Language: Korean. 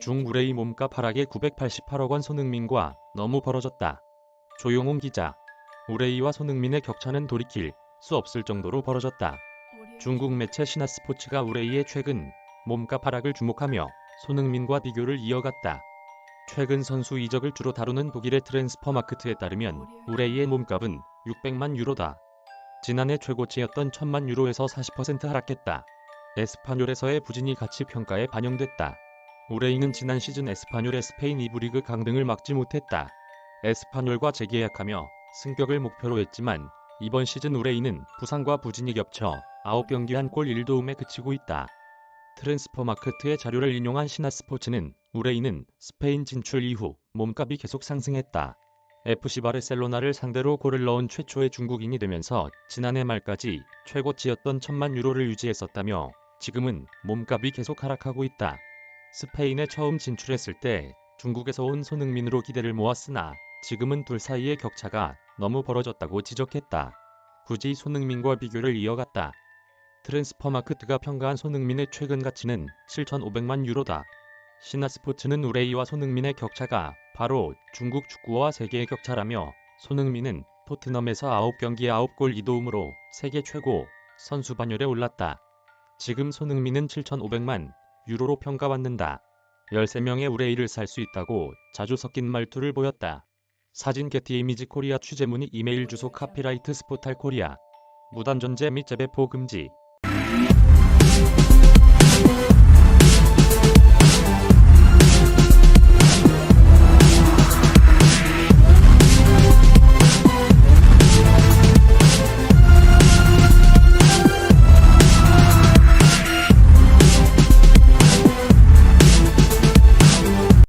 중 우레이 몸값 하락에 988억 원 손흥민과 너무 벌어졌다. 조용홍 기자. 우레이와 손흥민의 격차는 돌이킬 수 없을 정도로 벌어졌다. 중국 매체 신화스포츠가 우레이의 최근 몸값 하락을 주목하며 손흥민과 비교를 이어갔다. 최근 선수 이적을 주로 다루는 독일의 트랜스퍼마크트에 따르면 우레이의 몸값은 600만 유로다. 지난해 최고치였던 1000만 유로에서 40% 하락했다. 에스파뇰에서의 부진이 가치 평가에 반영됐다. 우레이는 지난 시즌 에스파뇰의 스페인 2부 리그 강등을 막지 못했다. 에스파뇰과 재계약하며 승격을 목표로 했지만 이번 시즌 우레이는 부상과 부진이 겹쳐 9경기 한 골 1도움에 그치고 있다. 트랜스퍼마크트의 자료를 인용한 신화스포츠는 우레이는 스페인 진출 이후 몸값이 계속 상승했다. FC 바르셀로나를 상대로 골을 넣은 최초의 중국인이 되면서 지난해 말까지 최고치였던 천만 유로를 유지했었다며 지금은 몸값이 계속 하락하고 있다. 스페인에 처음 진출했을 때 중국에서 온 손흥민으로 기대를 모았으나 지금은 둘 사이의 격차가 너무 벌어졌다고 지적했다. 굳이 손흥민과 비교를 이어갔다. 트랜스퍼마크트가 평가한 손흥민의 최근 가치는 7,500만 유로다. 신화스포츠는 우레이와 손흥민의 격차가 바로 중국 축구와 세계의 격차라며 손흥민은 토트넘에서 9경기에 9골 2도움으로 세계 최고 선수 반열에 올랐다. 지금 손흥민은 7,500만 유로로 평가받는다. 13명의 우레이를 살 수 있다고 자주 섞인 말투를 보였다. 사진 게티 이미지 코리아 취재문의 이메일 주소 카피라이트 스포탈 코리아 무단 전제 및 재배포 금지